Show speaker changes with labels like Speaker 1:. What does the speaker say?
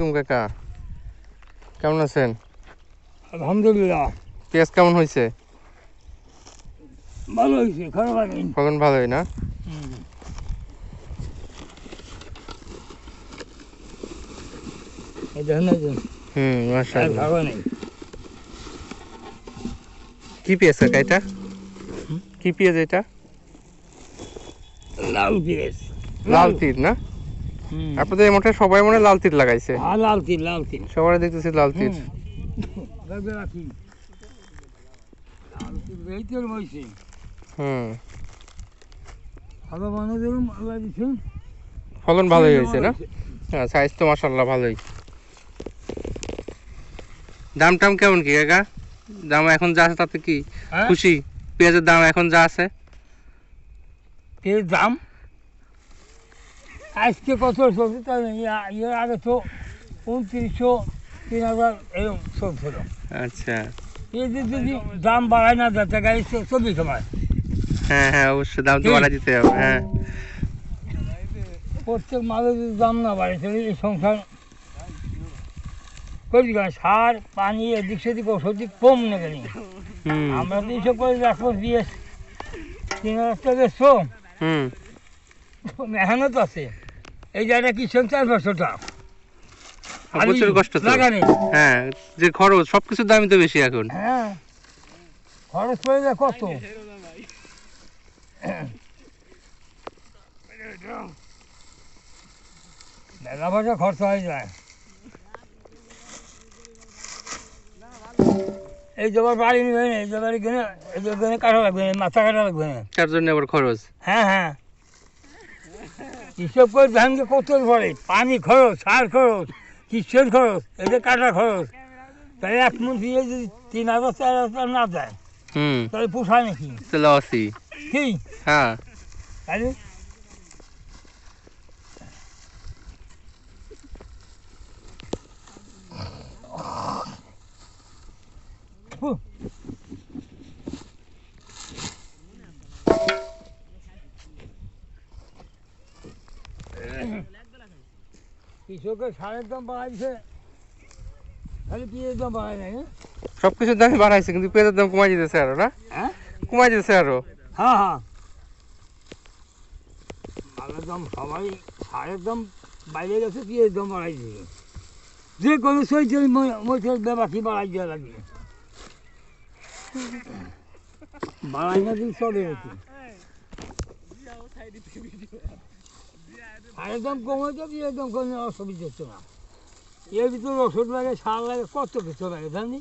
Speaker 1: কাকা। কেমন আছেন?
Speaker 2: আলহামদুলিল্লাহ।
Speaker 1: পেঁয়াজ কেমন হয়েছে
Speaker 2: ভালো হয়েছে
Speaker 1: ফলন ভালোই না? হুম কি পেঁয়াজ কাকা এটা? কি পেঁয়াজ এটা?
Speaker 2: লাল পেঁয়াজ।
Speaker 1: লাল তীর না? আপনাদের মোটে সবাই মনে লাল তীর লাগাইছে।
Speaker 2: লাল তিল লাল তিল।
Speaker 1: সবাই দেখতেছি লাল
Speaker 2: তিল।
Speaker 1: হুম। ফলন ভালোই হয়েছে না? হ্যাঁ সাইজ তো মাশাআল্লাহ ভালোই। দাম টাম কেমন কি কাকা? দাম এখন যা আছে তাতে কি?
Speaker 2: হ্যাঁ?
Speaker 1: খুশি? পেঁয়াজের দাম এখন যা আছে?
Speaker 2: এর দাম? আজকে কত চলছে? এর আগে তো উনত্রিশশো তিন হাজার এরকম চলছিল।
Speaker 1: আচ্ছা।
Speaker 2: এদের যদি দাম বাড়ায় না যাতে গাড়ি চবি সময়
Speaker 1: হ্যাঁ হ্যাঁ অবশ্যই দাম তো বাড়া দিতে হবে হ্যাঁ।
Speaker 2: প্রত্যেক মালের যদি দাম না বাড়ে তাহলে এই সংসার করি সার পানি এদিক সেদিক ওষুধ কম নেবে নি। আমরা তো এইসব করে রাখব দিয়ে তিন হাজার টাকা মেহনত আছে। এই জায়গাটা কিষণ চার বছরটা
Speaker 1: প্রচুর কষ্ট তো।
Speaker 2: লাগানি।
Speaker 1: হ্যাঁ যে খরচ সবকিছুর দামই তো বেশি এখন।
Speaker 2: হ্যাঁ খরচ পড়ে যায় কত? মেলা পয়সা খরচ হয়ে যায়। এই জবার বাড়ি নিবে এই জবাড়ি কিনে এই জবাড়ি কাটা লাগবে মাথা কাটা লাগবে। না
Speaker 1: তার জন্য আবার খরচ?
Speaker 2: হ্যাঁ হ্যাঁ। হিসেব করে ধানকে কত পড়ে পানি খরচ সার খরচ কিসের খরচ এদের কাটা খরচ। তাই এক মন দিয়ে যদি তিন হাজার চার হাজার না দেয়
Speaker 1: হুম।
Speaker 2: তাহলে পোষায় নাকি?
Speaker 1: তো লসই।
Speaker 2: কি?
Speaker 1: হ্যাঁ।
Speaker 2: তাহলে কৃষকের সারের দাম বাড়াইছে খালি পিঁয়াজের দাম বাড়ায় নাই হ্যাঁ?
Speaker 1: সবকিছুর দামই বাড়াইছে কিন্তু পেঁয়াজের দাম কমাই দিতেছে আরও না?
Speaker 2: হ্যাঁ?
Speaker 1: কমাই দিতেছে আরও।
Speaker 2: হ্যাঁ হ্যাঁ। মালের দাম সবাই সারের দাম বাইরে গেছে পিঁয়াজের দাম বাড়াই দিবে যে কোনো বেবাকি বাড়াই দেওয়া লাগবে। বাড়াই না দিন চলে নাকি সারের দাম যাবে একদম দাম কোনো অসুবিধা হচ্ছে না। এর ভিতরে ওষুধ লাগে, সার লাগে, কত কিছু লাগে, জানি?